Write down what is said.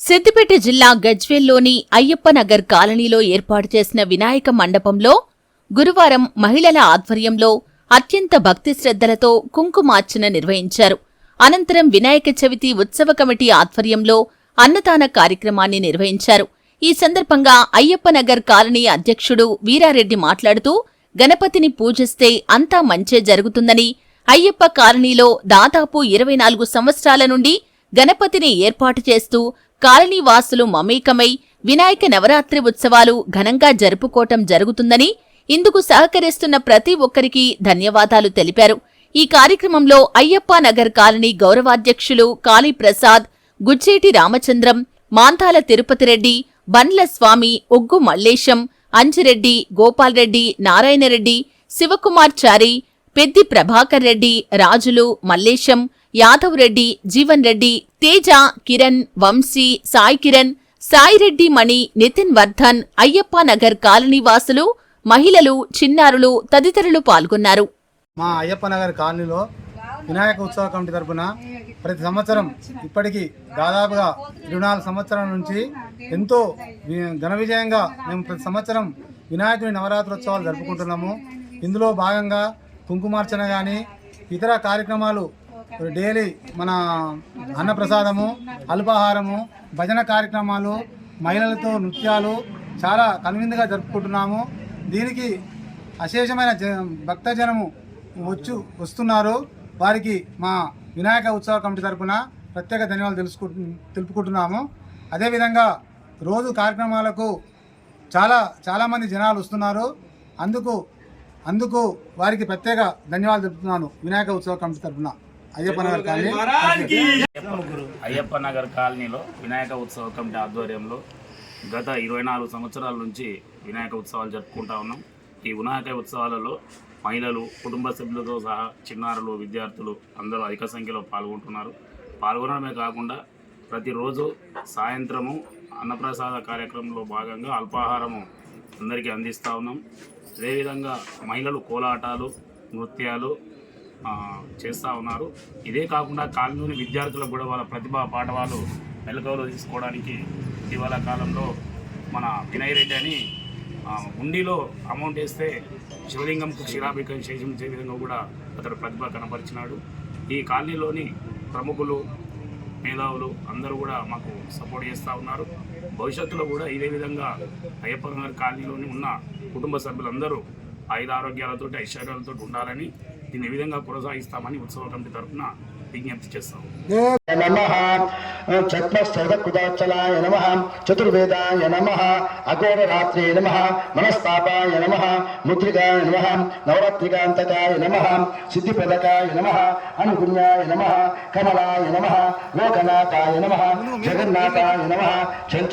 సిద్దిపేట జిల్లా గజ్వేల్లోని అయ్యప్పనగర్ కాలనీలో ఏర్పాటు చేసిన వినాయక మండపంలో గురువారం మహిళల ఆధ్వర్యంలో అత్యంత భక్తి శ్రద్ధలతో కుంకుమార్చన నిర్వహించారు. అనంతరం వినాయక చవితి ఉత్సవ కమిటీ ఆధ్వర్యంలో అన్నదాన కార్యక్రమాన్ని నిర్వహించారు. ఈ సందర్భంగా అయ్యప్పనగర్ కాలనీ అధ్యక్షుడు వీరారెడ్డి మాట్లాడుతూ గణపతిని పూజిస్తే అంతా మంచే జరుగుతుందని అయ్యప్ప కాలనీలో దాదాపు ఇరవై నాలుగు సంవత్సరాల నుండి గణపతిని ఏర్పాటు చేస్తూ కాలనీవాసులు మమేకమై వినాయక నవరాత్రి ఉత్సవాలు ఘనంగా జరుపుకోవటం జరుగుతుందని ఇందుకు సహకరిస్తున్న ప్రతి ఒక్కరికి ధన్యవాదాలు తెలిపారు. ఈ కార్యక్రమంలో అయ్యప్ప నగర్ కాలనీ గౌరవాధ్యక్షులు కాళీప్రసాద్ గుచ్చేటి రామచంద్రం మాంతాల తిరుపతిరెడ్డి బండ్ల స్వామి ఒగ్గు మల్లేశం అంజిరెడ్డి గోపాల్రెడ్డి నారాయణరెడ్డి శివకుమార్ చారి పెద్ది ప్రభాకర్ రెడ్డి రాజులు మల్లేశం యాదవ్ రెడ్డి జీవన్ రెడ్డి తేజ కిరణ్ వంశీ సాయి కిరణ్ సాయిరెడ్డి మణి నితిన్ వర్ధన్ అయ్యప్ప నగర్ కాలనీ వాసులు మహిళలు చిన్నారులు తదితరులు పాల్గొన్నారు. మా అయ్యప్ప నగర్ కాలనీలో వినాయక ఉత్సవ కమిటీ తరపున ప్రతి సంవత్సరం ఇప్పటికీ దాదాపుగా ఇరవై నాలుగు సంవత్సరాల నుంచి ఎంతో ఘన విజయంగా మేము ప్రతి సంవత్సరం వినాయకుని నవరాత్రోత్సవాలు జరుపుకుంటున్నాము. ఇందులో భాగంగా కుంకుమార్చన కానీ ఇతర కార్యక్రమాలు డైలీ మన అన్నప్రసాదము అల్పాహారము భజన కార్యక్రమాలు మహిళలతో నృత్యాలు చాలా కనువిందుగా జరుపుకుంటున్నాము. దీనికి అశేషమైన జ భక్తజనము వచ్చు వస్తున్నారు. వారికి మా వినాయక ఉత్సవ కమిటీ తరపున ప్రత్యేక ధన్యవాదాలు తెలుసుకు తెలుపుకుంటున్నాము. అదేవిధంగా రోజు కార్యక్రమాలకు చాలా చాలామంది జనాలు వస్తున్నారు. అందుకు అందుకు వారికి ప్రత్యేక ధన్యవాదాలు తెలుపుతున్నాను వినాయక ఉత్సవ కమిటీ తరపున. అయ్యప్ప నగర్ కాలనీ. అయ్యప్ప నగర్ కాలనీలో వినాయక ఉత్సవ కమిటీ ఆధ్వర్యంలో గత ఇరవై నాలుగు సంవత్సరాల నుంచి వినాయక ఉత్సవాలు జరుపుకుంటా ఉన్నాం. ఈ వినాయక ఉత్సవాలలో మహిళలు కుటుంబ సభ్యులతో సహా చిన్నారులు విద్యార్థులు అందరూ అధిక సంఖ్యలో పాల్గొంటున్నారు. పాల్గొనడమే కాకుండా ప్రతిరోజు సాయంత్రము అన్నప్రసాద కార్యక్రమంలో భాగంగా అల్పాహారము అందరికీ అందిస్తూ ఉన్నాం. అదేవిధంగా మహిళలు కోలాటాలు నృత్యాలు చేస్తూ ఉన్నారు. ఇదే కాకుండా కాలనీలోని విద్యార్థులకు కూడా వాళ్ళ ప్రతిభా పాఠవాలు మెలకువలో తీసుకోవడానికి ఇటీవల కాలంలో మన వినయ్ రెడ్డి అని ఉండిలో హుండీలో అమౌంట్ వేస్తే శివలింగంకు క్షీరాభిషేకం చేసే విధంగా కూడా అతడు ప్రతిభ కనపరిచినాడు ఈ కాలనీలోని ప్రముఖులు మేధావులు అందరూ కూడా మాకు సపోర్ట్ చేస్తూ ఉన్నారు. భవిష్యత్తులో కూడా ఇదే విధంగా అయ్యప్ప నగర్ కాలనీలోని ఉన్న కుటుంబ సభ్యులందరూ ఐదు ఆరోగ్యాలతో ఐశ్వర్యాలతో ఉండాలని దీన్ని ఏ విధంగా కొనసాగిస్తామని ఉత్సవ కమిటీ తరఫున విజ్ఞప్తి చేస్తాం. నమః చత్మస్థైవకుదాచలాయ నమః చతుర్వేదాయ నమః అఘోరరాత్రే నమః మనస్తాపాయ నమః ముద్రికాయ నమ నవరాత్రికాంతకాయ నమ సిద్ధిప్రదకాయ నమః అనుగుణ్యాయ నమః కమలాయ నమః లోకనాథాయ నమః జగన్నాథాయ నమః చంచ